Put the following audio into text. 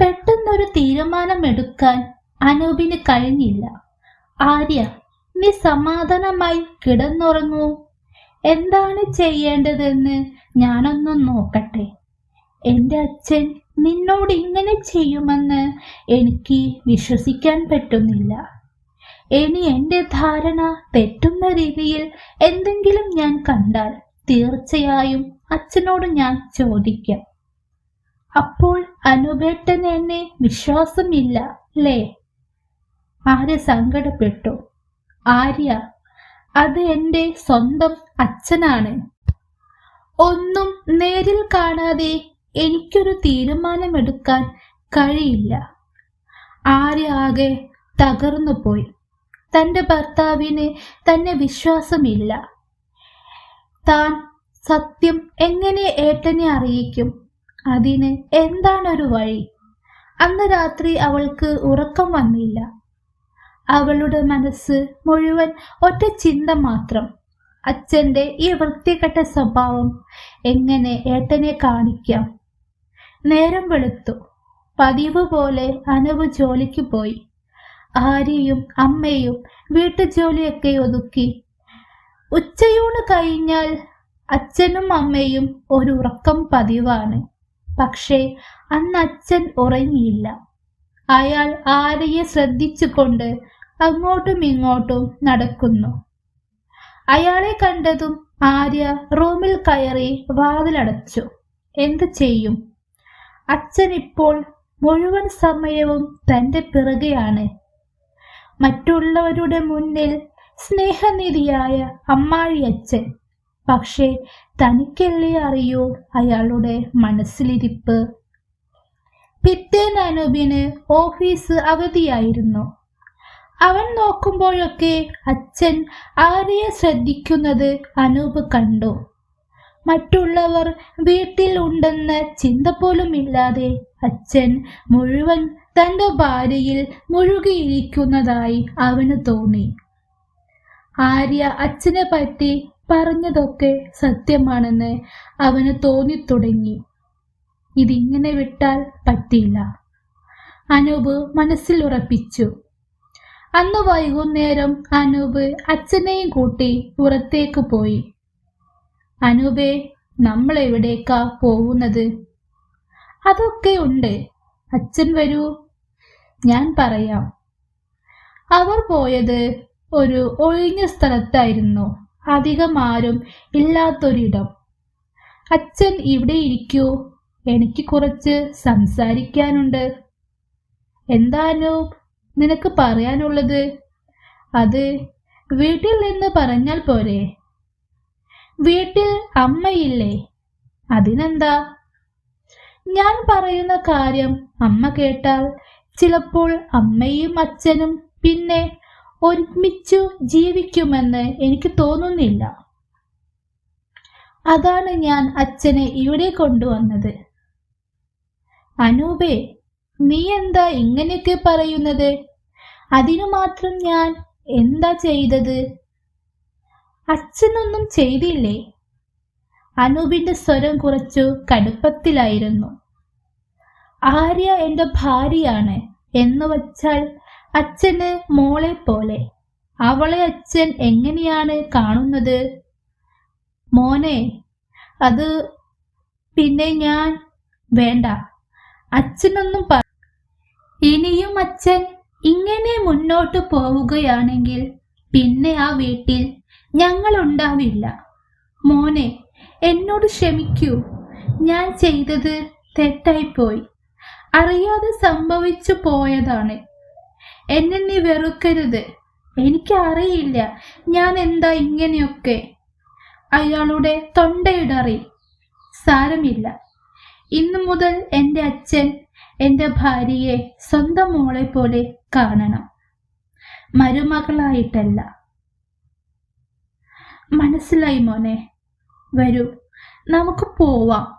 പെട്ടെന്നൊരു തീരുമാനമെടുക്കാൻ അനൂപിന് കഴിഞ്ഞില്ല. ആര്യ നീ സമാധാനമായി കിടന്നുറങ്ങൂ. എന്താണ് ചെയ്യേണ്ടതെന്ന് ഞാനൊന്ന് നോക്കട്ടെ. എന്റെ അച്ഛൻ നിന്നോട് ഇങ്ങനെ ചെയ്യുമെന്ന് എനിക്ക് വിശ്വസിക്കാൻ പറ്റുന്നില്ല. ഇനി എന്റെ ധാരണ തെറ്റുന്ന രീതിയിൽ എന്തെങ്കിലും ഞാൻ കണ്ടാൽ തീർച്ചയായും അച്ഛനോട് ഞാൻ ചോദിക്കാം. അപ്പോൾ അനുപേട്ടന് എന്നെ വിശ്വാസമില്ല അല്ലേ ആര്യ സങ്കടപ്പെട്ടു. ആര്യ അത് എന്റെ സ്വന്തം അച്ഛനാണ്. ഒന്നും നേരിൽ കാണാതെ എനിക്കൊരു തീരുമാനമെടുക്കാൻ കഴിയില്ല. ആര്യ ആകെ തകർന്നു പോയി. തന്റെ ഭർത്താവിന് തന്നെ വിശ്വാസമില്ല. താൻ സത്യം എങ്ങനെ ഏട്ടനെ അറിയിക്കും? അതിന് എന്താണൊരു വഴി? അന്ന് രാത്രി അവൾക്ക് ഉറക്കം വന്നില്ല. അവളുടെ മനസ്സ് മുഴുവൻ ഒറ്റ ചിന്ത മാത്രം. അച്ഛന്റെ ഈ വൃത്തികെട്ട സ്വഭാവം എങ്ങനെ ഏട്ടനെ കാണിക്കാം? നേരം വെളുത്തു. പതിവ് പോലെ അനവ് ജോലിക്ക് പോയി. ആര്യയും അമ്മയും വീട്ടുജോലിയൊക്കെ ഒതുക്കി. ഉച്ചയൂണ് കഴിഞ്ഞാൽ അച്ഛനും അമ്മയും ഒരു ഉറക്കം പതിവാണ്. പക്ഷേ അന്ന് അച്ഛൻ ഉറങ്ങിയില്ല. അയാൾ ആരെയെ ശ്രദ്ധിച്ചുകൊണ്ട് അങ്ങോട്ടും ഇങ്ങോട്ടും നടക്കുന്നു. അയാളെ കണ്ടതും ആര്യ റൂമിൽ കയറി വാതിലടച്ചു. എന്ത് ചെയ്യും? അച്ഛൻ ഇപ്പോൾ മുഴുവൻ സമയവും തന്റെ പിറകെയാണ്. മറ്റുള്ളവരുടെ മുന്നിൽ സ്നേഹനിധിയായ അമ്മാഴി അച്ഛൻ പക്ഷേ തനിക്കല്ലേ അറിയൂ അയാളുടെ മനസ്സിലിരിപ്പ്? പിറ്റേന്ന് അനൂപിന് ഓഫീസ് അവധിയായിരുന്നു. അവൻ നോക്കുമ്പോഴൊക്കെ അച്ഛൻ ആരെയെ ശ്രദ്ധിക്കുന്നത് അനൂപ് കണ്ടു. മറ്റുള്ളവർ വീട്ടിൽ ഉണ്ടെന്ന ചിന്ത പോലും ഇല്ലാതെ അച്ഛൻ മുഴുവൻ തന്റെ ഭാര്യയിൽ മുഴുകിയിരിക്കുന്നതായി അവന് തോന്നി. ആര്യ അച്ഛനെ പറ്റി പറഞ്ഞതൊക്കെ സത്യമാണെന്ന് അവന് തോന്നിത്തുടങ്ങി. ഇതിങ്ങനെ വിട്ടാൽ പറ്റില്ല അനൂപ് മനസ്സിൽ ഉറപ്പിച്ചു. അന്ന് വൈകുന്നേരം അനൂപ് അച്ഛനെയും കൂട്ടി പുറത്തേക്ക് പോയി. അനൂപേ നമ്മൾ എവിടേക്കാ പോകുന്നത്? അതൊക്കെ ഉണ്ട്. അച്ഛൻ വരൂ. ഞാൻ പറയാം. അവർ പോയത് ഒരു ഒഴിഞ്ഞ സ്ഥലത്തായിരുന്നു. അധികം ആരും ഇല്ലാത്തൊരിടം. അച്ഛൻ ഇവിടെ ഇരിക്കൂ. എനിക്ക് കുറച്ച് സംസാരിക്കാനുണ്ട്. എന്താനു നിനക്ക് പറയാനുള്ളത്? അത് വീട്ടിൽ നിന്ന് പറഞ്ഞാൽ പോരെ. വീട്ടിൽ അമ്മയില്ലേ? അതിനെന്താ? ഞാൻ പറയുന്ന കാര്യം അമ്മ കേട്ടാൽ ചിലപ്പോൾ അമ്മയും അച്ഛനും പിന്നെ ഒരുമിച്ചു ജീവിക്കുമെന്ന് എനിക്ക് തോന്നുന്നില്ല. അതാണ് ഞാൻ അച്ഛനെ ഇവിടെ കൊണ്ടുവന്നത്. അനൂപേ നീ എന്താ ഇങ്ങനെയൊക്കെ പറയുന്നത്? അതിനു മാത്രം ഞാൻ എന്താ ചെയ്തത്? അച്ഛനൊന്നും ചെയ്തില്ലേ? അനൂപിന്റെ സ്വരം കുറച്ചു കടുപ്പത്തിലായിരുന്നു. ആര്യ എന്റെ ഭാര്യയാണ് എന്ന് വച്ചാൽ അച്ഛന് മോളെ പോലെ. അവളെ അച്ഛൻ എങ്ങനെയാണ് കാണുന്നത്? മോനെ അത് പിന്നെ ഞാൻ വേണ്ട. അച്ഛനൊന്നും പറ ഇനിയും അച്ഛൻ ഇങ്ങനെ മുന്നോട്ട് പോവുകയാണെങ്കിൽ പിന്നെ ആ വീട്ടിൽ ഞങ്ങൾ ഉണ്ടാവില്ല. മോനെ എന്നോട് ക്ഷമിക്കൂ. ഞാൻ ചെയ്തത് തെറ്റായിപ്പോയി. അറിയാതെ സംഭവിച്ചു പോയതാണ്. എന്നെ നീ വെറുക്കരുത്. എനിക്കറിയില്ല. ഞാൻ എന്താ ഇങ്ങനെയൊക്കെ. അയാളുടെ തൊണ്ടയിടറി. സാരമില്ല. ഇന്നു മുതൽ എന്റെ അച്ഛൻ എന്റെ ഭാര്യയെ സ്വന്തം മോളെ പോലെ കാണണം. മരുമകളായിട്ടല്ല. മനസ്സിലായി മോനെ. വരൂ നമുക്ക് പോവാം.